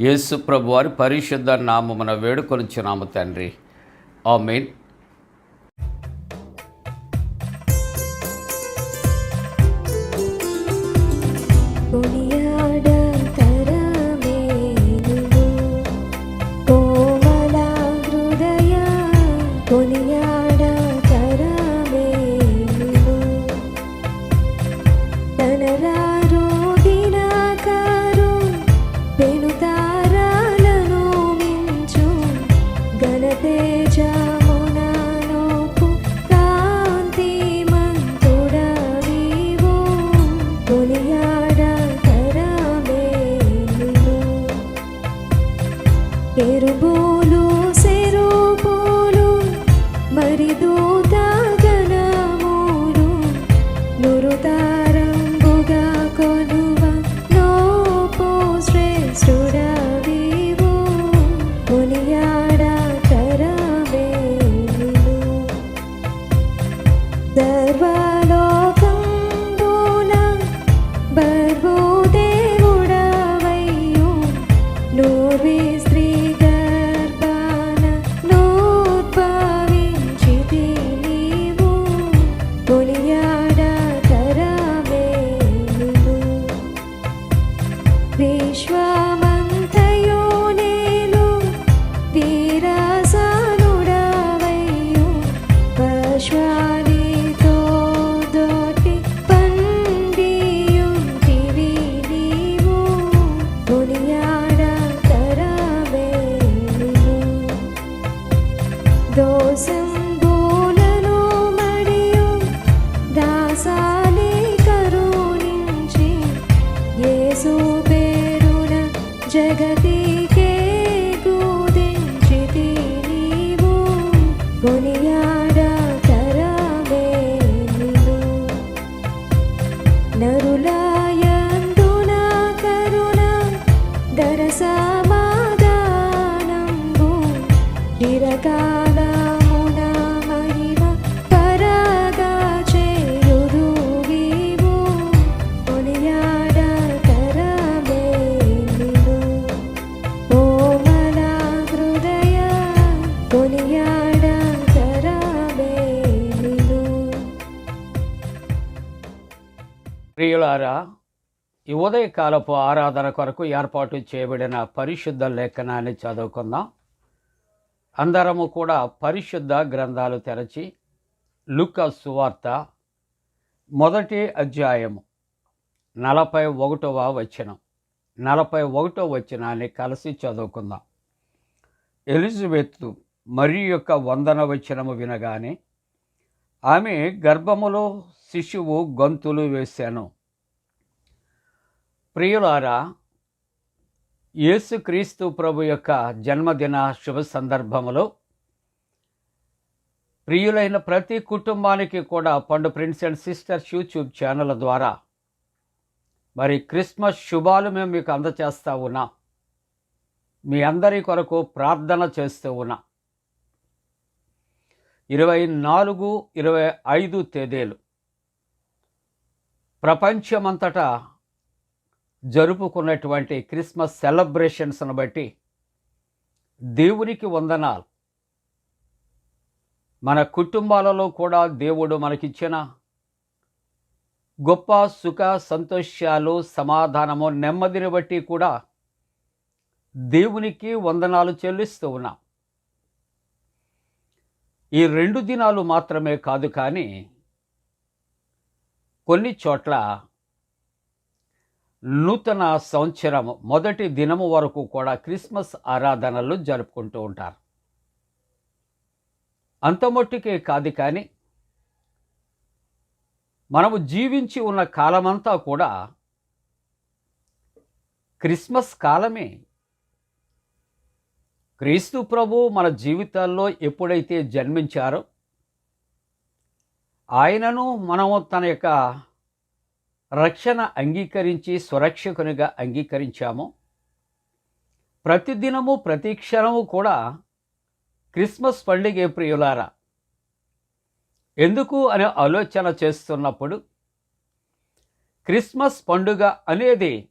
యేసు ప్రభు వారి పరిశుద్ధ నామమున వేడుకొనిచున్నాము తండ్రి. ఆ మెయిన్ That was. ప్రియులారా ఈ ఉదయకాలపు ఆరాధన కొరకు ఏర్పాటు చేయబడిన పరిశుద్ధ లేఖనాన్ని చదువుకుందాం. అందరము కూడా పరిశుద్ధ గ్రంథాలు తెరచి లుక్క సువార్త మొదటి అధ్యాయము నలభై ఒకటవ వచనం. నలభై ఒకటవ వచనాన్ని కలిసి చదువుకుందాం. ఎలిజబెత్ మరి యొక్క వందన వచనము వినగానే ఆమె గర్భములో శిశువు గొంతులు వేశాను. ప్రియులారా యేసుక్రీస్తు ప్రభు యొక్క జన్మదిన శుభ సందర్భములో ప్రియులైన ప్రతి కుటుంబానికి కూడా పండు prince and sisters YouTube channel ద్వారా మరి క్రిస్మస్ శుభాలు మేము మీకు అందచేస్తూ ఉన్నాం మీ అందరి కొరకు ప్రార్థన చేస్తూ ఉన్నా. ఇరవై నాలుగు ఇరవై ఐదు తేదీలు ప్రపంచమంతటా జరుపుకున్నటువంటి క్రిస్మస్ సెలబ్రేషన్స్ను బట్టి దేవునికి వందనాలు. మన కుటుంబాలలో కూడా దేవుడు మనకిచ్చిన గొప్ప సుఖ సంతోషాలు సమాధానము నెమ్మదిని బట్టి కూడా దేవునికి వందనాలు చెల్లిస్తూ ఉన్నాం. ఈ రెండు దినాలు మాత్రమే కాదు కానీ కొన్ని చోట్ల నూతన సంవత్సరం మొదటి దినము వరకు కూడా క్రిస్మస్ ఆరాధనలు జరుపుకుంటూ ఉంటారు. అంతమొట్టుకే కాదు కానీ మనము జీవించి ఉన్న కాలమంతా కూడా క్రిస్మస్ కాలమే. క్రీస్తు ప్రభు మన జీవితాల్లో ఎప్పుడైతే జన్మించారో ఆయనను మనము తన యొక్క రక్షణ అంగీకరించి స్వరక్షకునిగా అంగీకరించాము. ప్రతిదినము ప్రతి క్షణము కూడా క్రిస్మస్ పండుగ ప్రియులారా. ఎందుకు అనే ఆలోచన చేస్తున్నప్పుడు క్రిస్మస్ పండుగ అనేది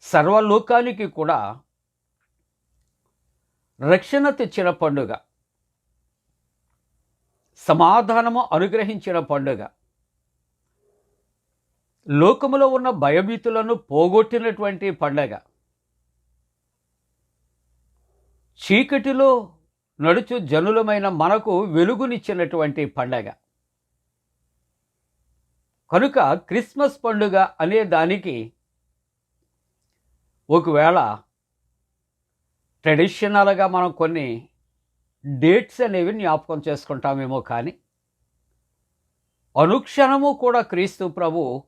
సర్వలోకానికి కూడా రక్షణ తెచ్చిన పండుగ. సమాధానము అనుగ్రహించిన పండుగ. లోకములో ఉన్న భయభీతులను పోగొట్టినటువంటి పండగ. చీకటిలో నడుచు జనులమైన మనకు వెలుగునిచ్చినటువంటి పండగ. కనుక క్రిస్మస్ పండుగ అనే దానికి ఒకవేళ ట్రెడిషనల్గా మనం కొన్ని డేట్స్ అనేవి జ్ఞాపకం చేసుకుంటామేమో కానీ అనుక్షణము కూడా క్రీస్తు ప్రభు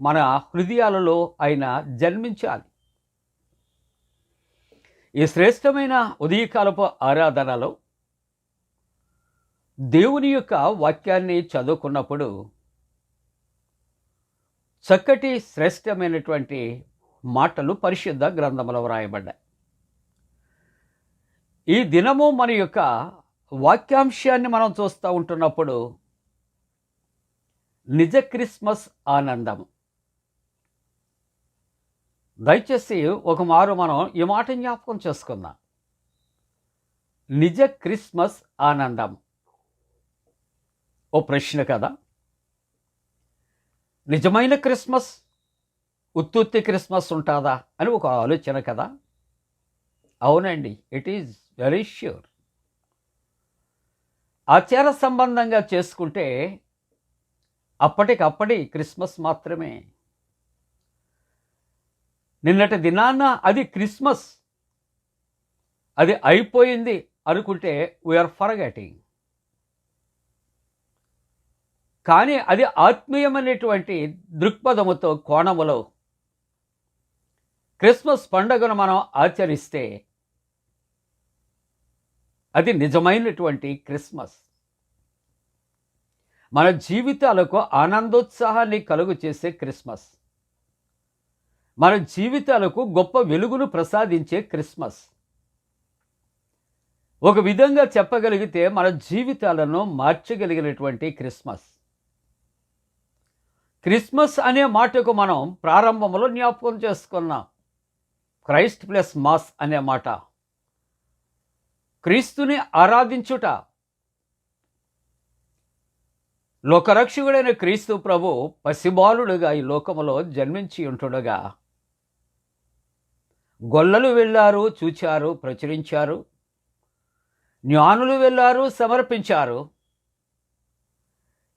మన హృదయాలలో ఆయన జన్మించాలి. ఈ శ్రేష్టమైన ఉదయకాలపు ఆరాధనలో దేవుని యొక్క వాక్యాన్ని చదువుకున్నప్పుడు చక్కటి శ్రేష్టమైనటువంటి మాటలు పరిశుద్ధ గ్రంథంలో వ్రాయబడ్డాయి. ఈ దినము మన యొక్క వాక్యాంశాన్ని మనం చూస్తూ ఉంటున్నప్పుడు నిజ క్రిస్మస్ ఆనందము. దయచేసి ఒక మారు మనం ఈ మాట జ్ఞాపకం చేసుకుందాం. నిజ క్రిస్మస్ ఆనందం. ఓ ప్రశ్న కదా. నిజమైన క్రిస్మస్ ఉత్తుత్తి క్రిస్మస్ ఉంటుందా అని ఒక ఆలోచన కదా. అవునండి ఇట్ ఈజ్ వెరీ ష్యూర్ ఆచార సంబంధంగా చేసుకుంటే అప్పటికప్పటి క్రిస్మస్ మాత్రమే. నిన్నటి దినాన్న అది క్రిస్మస్. అది అయిపోయింది అనుకుంటే వీఆర్ ఫర్గెటింగ్ కానీ అది ఆత్మీయమైనటువంటి దృక్పథముతో కోణములో క్రిస్మస్ పండుగను మనం ఆచరిస్తే అది నిజమైనటువంటి క్రిస్మస్. మన జీవితాలకు ఆనందోత్సాహాన్ని కలుగు చేసే క్రిస్మస్. మన జీవితాలకు గొప్ప వెలుగును ప్రసాదించే క్రిస్మస్. ఒక విధంగా చెప్పగలిగితే మన జీవితాలను మార్చగలిగినటువంటి క్రిస్మస్. క్రిస్మస్ అనే మాటకు మనం ప్రారంభంలో జ్ఞాపకం చేసుకున్నాం. క్రైస్ట్ ప్లస్ మాస్ అనే మాట. క్రీస్తుని ఆరాధించుట. లోకరక్షకుడైన క్రీస్తు ప్రభు పసిబాలుడుగా ఈ లోకములో జన్మించి ఉంటుండగా గొల్లలు వెళ్ళారు చూచారు ప్రచురించారు. జ్ఞానులు వెళ్ళారు సమర్పించారు.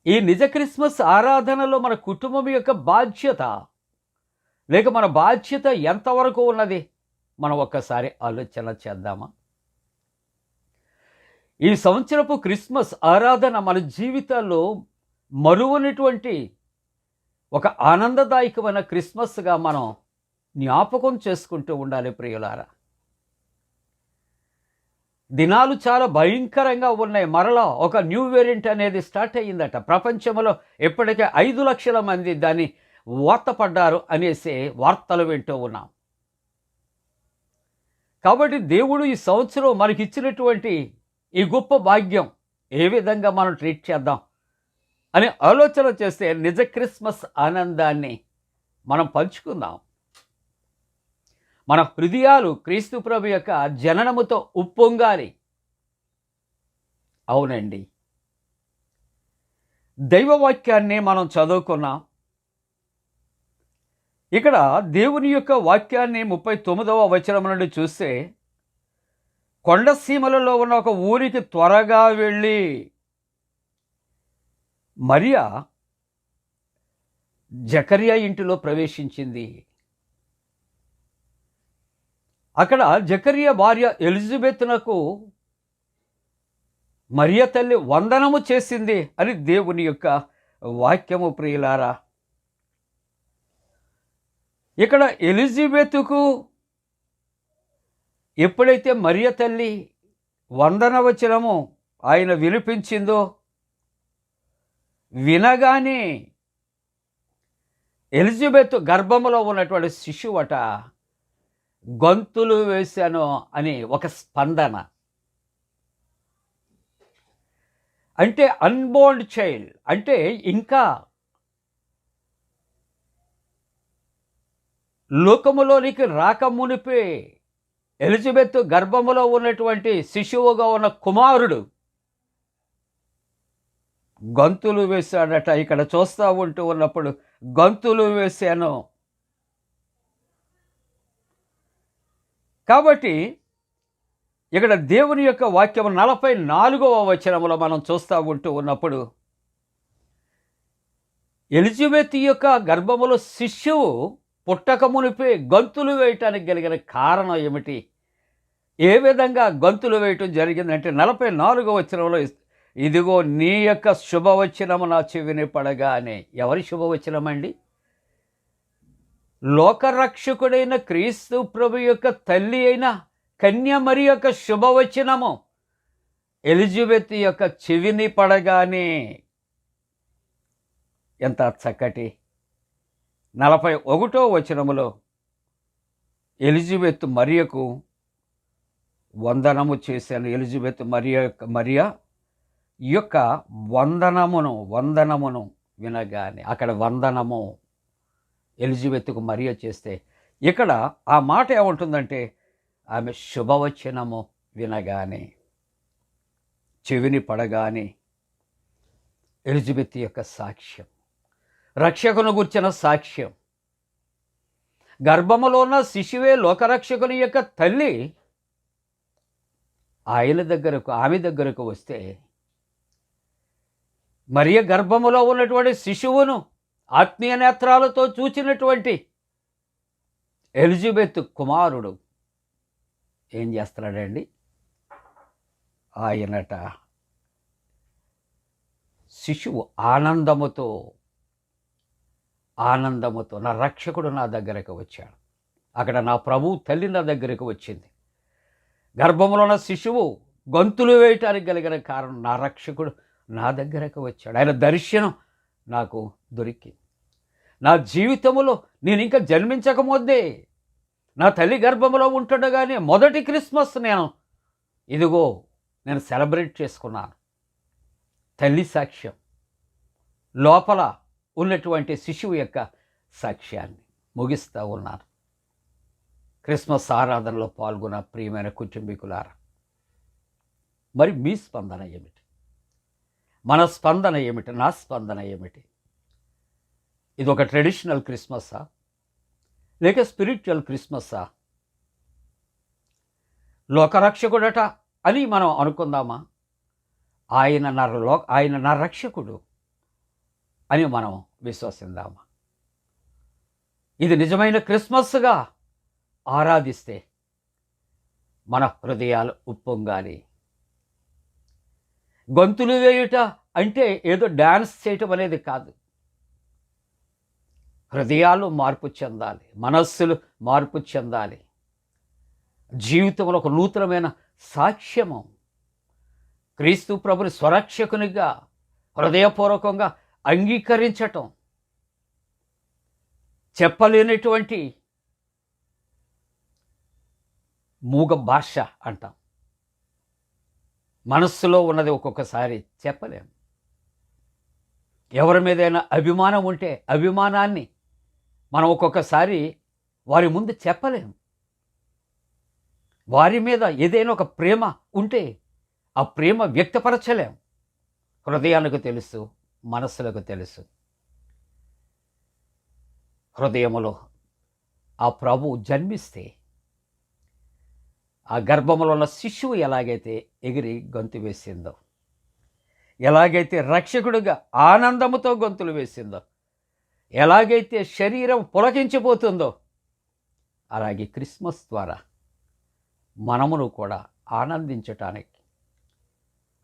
ఈ నిజ క్రిస్మస్ ఆరాధనలో మన కుటుంబం యొక్క బాధ్యత లేక మన బాధ్యత ఎంతవరకు ఉన్నది? మనం ఒక్కసారి ఆలోచన చేద్దామా? ఈ సంవత్సరపు క్రిస్మస్ ఆరాధన మన జీవితాల్లో మరువనటువంటి ఒక ఆనందదాయకమైన క్రిస్మస్గా మనం జ్ఞాపకం చేసుకుంటూ ఉండాలి ప్రియులారా. దినాలు చాలా భయంకరంగా ఉన్నాయి. మరలా ఒక న్యూ వేరియంట్ అనేది స్టార్ట్ అయ్యిందట. ప్రపంచంలో ఇప్పటికే ఐదు లక్షల మంది దాన్ని వార్తపడ్డారు అనేసి వార్తలు వింటూ ఉన్నాం. కాబట్టి దేవుడు ఈ సంవత్సరం మనకి ఇచ్చినటువంటి ఈ గొప్ప భాగ్యం ఏ విధంగా మనం ట్రీట్ చేద్దాం అని ఆలోచన చేస్తే నిజ క్రిస్మస్ ఆనందాన్ని మనం పంచుకుందాం. మన హృదయాలు క్రీస్తు ప్రభు యొక్క జననముతో ఉప్పొంగాలి. అవునండి. దైవవాక్యాన్ని మనం చదువుకున్నాం. ఇక్కడ దేవుని యొక్క వాక్యాన్ని ముప్పై తొమ్మిదవ వచనం నుండి చూస్తే కొండసీమలలో ఉన్న ఒక ఊరికి త్వరగా వెళ్ళి మరియా జకరియా ఇంటిలో ప్రవేశించింది. అక్కడ జకరియ భార్య ఎలిజబెత్నకు మరియ తల్లి వందనము చేసింది అని దేవుని యొక్క వాక్యము ప్రియులారా. ఇక్కడ ఎలిజబెత్కు ఎప్పుడైతే మరియ తల్లి వందన వచనము ఆయన వినిపించిందో వినగానే ఎలిజబెత్ గర్భములో ఉన్నటువంటి శిశువట గొంతులు వేశాను అని ఒక స్పందన. అంటే అన్బోర్న్ చైల్డ్ అంటే ఇంకా లోకములోనికి రాకమునిపే ఎలిజబెత్ గర్భములో ఉన్నటువంటి శిశువుగా ఉన్న కుమారుడు గంతులు వేశాడట. ఇక్కడ చూస్తూ ఉంటూ ఉన్నప్పుడు గంతులు వేశాను. కాబట్టి ఇక్కడ దేవుని యొక్క వాక్యం నలభై నాలుగవ వచనములో మనం చూస్తూ ఉంటూ ఉన్నప్పుడు ఎలిజబెత్ యొక్క గర్భములో శిష్యువు పుట్టకమునిపై గొంతులు గంతులు వేయటానికి కలిగిన కారణం ఏమిటి? ఏ విధంగా గంతులు వేయటం జరిగిందంటే నలభై నాలుగో వచనంలో ఇదిగో నీ యొక్క శుభవచనము నా చెవిని పడగానే. ఎవరి శుభవచనం అండి లోకరక్షకుడైన క్రీస్తు ప్రభు యొక్క తల్లి అయిన కన్యమరి యొక్క శుభవచనము. ఎలిజబెత్ యొక్క చెవిని పడగానే ఎంత చక్కటి నలభై ఒకటో వచనములో ఎలిజబెత్ మరియకు వందనము చేశాను. ఎలిజబెత్ మరియ మరియ యొక్క వందనమును వందనమును వినగానే అక్కడ వందనము ఎలిజబెత్కు మరియ చేస్తే ఇక్కడ ఆ మాట ఏముంటుందంటే ఆమె శుభవచనము వినగానే చెవిని పడగానే ఎలిజబెత్ యొక్క సాక్ష్యం రక్షకును గుర్చిన సాక్ష్యం. గర్భములో ఉన్న శిశువే లోకరక్షకుని యొక్క తల్లి. ఆయన దగ్గరకు ఆమె దగ్గరకు వస్తే మరియ గర్భములో ఉన్నటువంటి శిశువును ఆత్మీయ నేత్రాలతో చూచినటువంటి ఎలిజబెత్ కుమారుడు ఏం చేస్తున్నాడండి? ఆయనట శిశువు ఆనందముతో ఆనందముతో నా రక్షకుడు నా దగ్గరకు వచ్చాడు. అక్కడ నా ప్రభు తల్లి నా దగ్గరకు వచ్చింది. గర్భంలో ఉన్న శిశువు గొంతులు వేయటానికి కలిగిన కారణం నా రక్షకుడు నా దగ్గరకు వచ్చాడు. ఆయన దర్శనం నాకు దొరికింది. నా జీవితంలో నేను ఇంకా జన్మించకముందే. నా తల్లి గర్భంలో ఉంటుండగానే మొదటి క్రిస్మస్ నేను ఇదిగో నేను సెలబ్రేట్ చేసుకున్నాను. తల్లి సాక్ష్యం. లోపల ఉన్నటువంటి శిశువు యొక్క సాక్ష్యాన్ని ముగిస్తూ ఉన్నాను. క్రిస్మస్ ఆరాధనలో పాల్గొన్న ప్రియమైన కుటుంబీకులారా మరి మీ స్పందన ఏమిటి? మన స్పందన ఏమిటి? నా స్పందన ఏమిటి? ఇది ఒక ట్రెడిషనల్ క్రిస్మస్సా లేక స్పిరిచువల్ క్రిస్మస్సా లోకరక్షకుడట అని మనం అనుకుందామా? ఆయన నా లో ఆయన నా రక్షకుడు అని మనం విశ్వసిద్దామా? ఇది నిజమైన క్రిస్మస్గా ఆరాధిస్తే మన హృదయాలు ఉప్పొంగాలి. గొంతులు వేయుట అంటే ఏదో డ్యాన్స్ చేయటం అనేది కాదు. హృదయాలు మార్పు చెందాలి మనస్సులు మార్పు చెందాలి. జీవితంలో ఒక నూతనమైన సాక్ష్యము. క్రీస్తు ప్రభుని స్వరక్షకునిగా హృదయపూర్వకంగా అంగీకరించటం. చెప్పలేనటువంటి మూగ భాష అంటాం. మనస్సులో ఉన్నది ఒక్కొక్కసారి చెప్పలేము ఎవరి మీదైనా అభిమానం ఉంటే అభిమానాన్ని మనం ఒక్కొక్కసారి వారి ముందు చెప్పలేం వారి మీద ఏదైనా ఒక ప్రేమ ఉంటే ఆ ప్రేమ వ్యక్తపరచలేం హృదయానికి తెలుసు మనస్సులకు తెలుసు. హృదయములో ఆ ప్రభు జన్మిస్తే ఆ గర్భములో ఉన్న శిశువు ఎలాగైతే ఎగిరి గొంతు వేసిందో ఎలాగైతే రక్షకుడిగా ఆనందముతో గొంతులు వేసిందో ఎలాగైతే శరీరం పులకించిపోతుందో అలాగే క్రిస్మస్ ద్వారా మనమును కూడా ఆనందించటానికి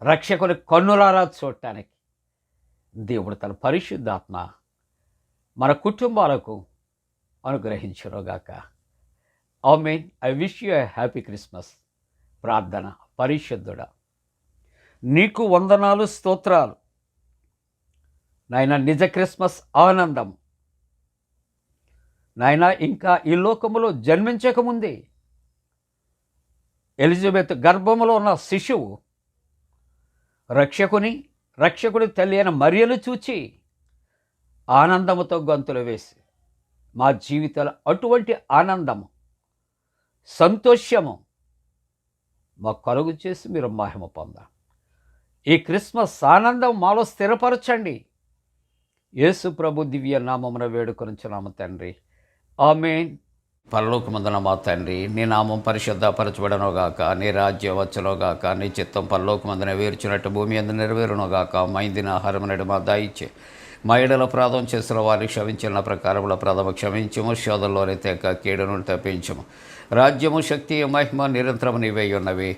రక్షకుని కన్నులారా చూడటానికి దేవుడు తన పరిశుద్ధాత్మ మన కుటుంబాలకు అనుగ్రహించునుగాక. I mean I wish you happy Christmas. ప్రార్థన పరిశుద్ధుడా. నీకు వందనాలు స్తోత్రాలు. నాయన నిజ క్రిస్మస్ ఆనందం. నాయన ఇంకా ఈ లోకములో జన్మించకముందే ఎలిజబెత్ గర్భములో ఉన్న శిశువు రక్షకుని రక్షకుడి తల్లి అయిన మరియలు చూచి ఆనందముతో గంతులు వేసి మా జీవితాలు అటువంటి ఆనందము సంతోషము మా కలుగు చేసి మీరు మహిమ పొంద ఈ క్రిస్మస్ ఆనందం మాలో స్థిరపరచండి. యేసు ప్రభు దివ్య నామమున వేడుకొనుచున్నాము తండ్రి. ఆమెన్. పరలోకమందున మా తండ్రి నీ నామం పరిశుద్ధపరచబడనుగాక నీ రాజ్యం వచ్చునుగాక నీ చిత్తం పరలోకమందున వేర్చినట్టు భూమి అందు నెరవేరునుగాక మైందిన ఆహారం మా దాయిచ్చే మా ఎడల ప్రాధం చేసిన వారిని క్షమించిన ప్రకారముల ప్రథమ క్షమించము శోధంలోని తెక కీడును తప్పించము. రాజ్యము శక్తి మహిమ నిరంతరము నీవై ఉన్నవి.